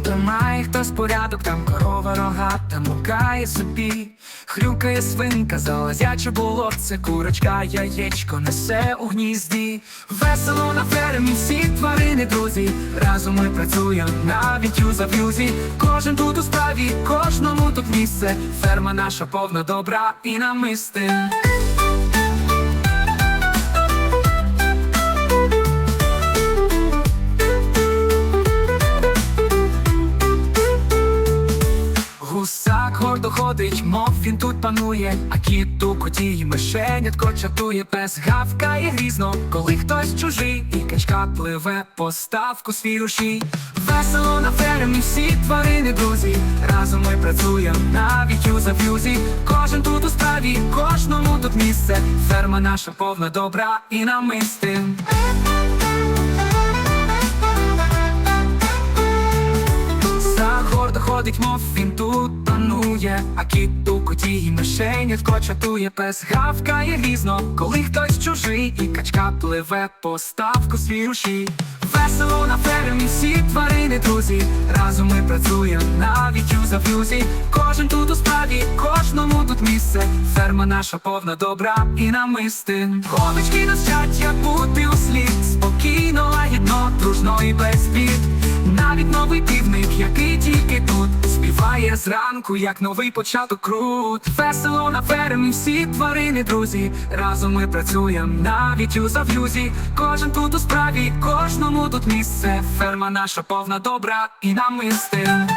тримає хтось порядок, там корова рогата мукає собі, хрюкає свинка, залазяче болотце, курочка, яєчко несе у гнізді. Весело на фермі всі тварини, друзі. Разом ми працюємо навіть у зав'юзі. Кожен тут у справі, кожному тут місце. Ферма наша повна добра і намистин. Ходить, мов він тут панує, а кіт у коті мишенятко чатує, пес гавкає грізно, коли хтось чужий, і качка пливе по ставку свій рушій. Весело на фермі всі тварини, друзі. Разом ми працюємо навіть у зав'юзі. Кожен тут у справі, кожному тут місце. Ферма наша повна добра і гордо ходить, мов він панує, а кіт у коті і мишенятко чатує, пес гавкає грізно, коли хтось чужий, і качка пливе по ставку свій рушій. Весело на фермі всі тварини, друзі. Разом ми працюємо навіть у зав'юзі. Кожен тут у справі, кожному тут місце. Ферма наша повна добра і намистин. Овечки нас як бути у слід. Спокійно, лагідно, дружно і без бід. Навіть новий півник, який тільки тут зранку, як новий початок крут Весело на фермі всі тварини, друзі. Разом ми працюємо навіть у зав'юзі. Кожен тут у справі, кожному тут місце. Ферма наша повна добра і нам намистин